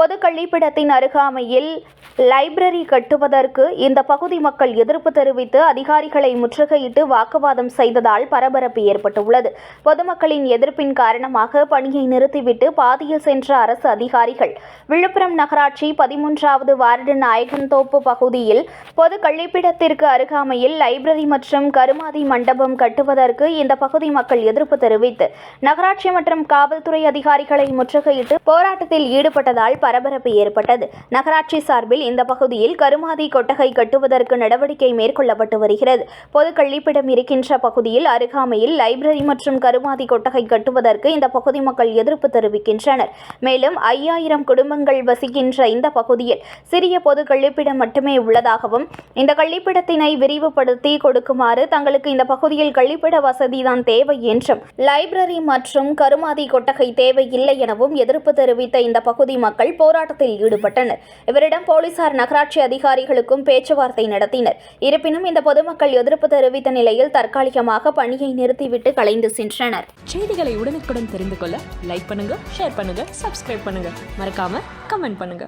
பொது கள்ளிப்பிடத்தின் அருகாமையில் லைப்ரரி கட்டுவதற்கு இந்த பகுதி மக்கள் எதிர்ப்பு தெரிவித்து அதிகாரிகளை முற்றுகையிட்டு வாக்குவாதம் செய்ததால் பரபரப்பு ஏற்பட்டுள்ளது. பொதுமக்களின் எதிர்ப்பின் காரணமாக பணியை நிறுத்திவிட்டு பாதியில் சென்ற அரசு அதிகாரிகள். விழுப்புரம் நகராட்சி பதிமூன்றாவது வார்டு நாயகன்தோப்பு பகுதியில் பொது கழிப்பிடத்திற்கு அருகாமையில் லைப்ரரி மற்றும் கருமாதி மண்டபம் கட்டுவதற்கு இந்த பகுதி மக்கள் எதிர்ப்பு தெரிவித்து நகராட்சி மற்றும் காவல்துறை அதிகாரிகளை முற்றுகையிட்டு போராட்டத்தில் ஈடுபட்டதால் பரபரப்பு ஏற்பட்டது. நகராட்சி சார்பில் இந்த பகுதியில் கருமாதி கொட்டகை கட்டுவதற்கு நடவடிக்கை மேற்கொள்ளப்பட்டு வருகிறது. பொது கழிப்பிடம் இருக்கின்ற பகுதியில் அருகாமையில் லைப்ரரி மற்றும் கருமாதி கொட்டகை கட்டுவதற்கு இந்த பகுதி மக்கள் எதிர்ப்பு தெரிவிக்கின்றனர். மேலும் ஐயாயிரம் குடும்பங்கள் வசிக்கின்ற இந்த பகுதியில் சிறிய பொது கழிப்பிடம் மட்டுமே உள்ளதாகவும் இந்த கழிப்பிடத்தினை விரிவுபடுத்தி கொடுக்குமாறு தங்களுக்கு இந்த பகுதியில் கழிப்பிட வசதிதான் தேவை என்றும் லைப்ரரி மற்றும் கருமாதி கொட்டகை தேவையில்லை எனவும் எதிர்ப்பு தெரிவித்த இந்த பகுதி மக்கள் போராட்டத்தில் ஈடுபட்டனர். இவரிடம் போலீஸ் போலீசார் நகராட்சி அதிகாரிகளுக்கும் பேச்சுவார்த்தை நடத்தினர். இருப்பினும் இந்த பொதுமக்கள் எதிர்ப்பு தெரிவித்த நிலையில் தற்காலிகமாக பணியை நிறுத்திவிட்டு கலைந்து சென்றனர். செய்திகளை உடனுக்குடன் தெரிந்து கொள்ள லைக் பண்ணுங்க ஷேர் பண்ணுங்க சப்ஸ்கிரைப் பண்ணுங்க. மறக்காம கமெண்ட் பண்ணுங்க.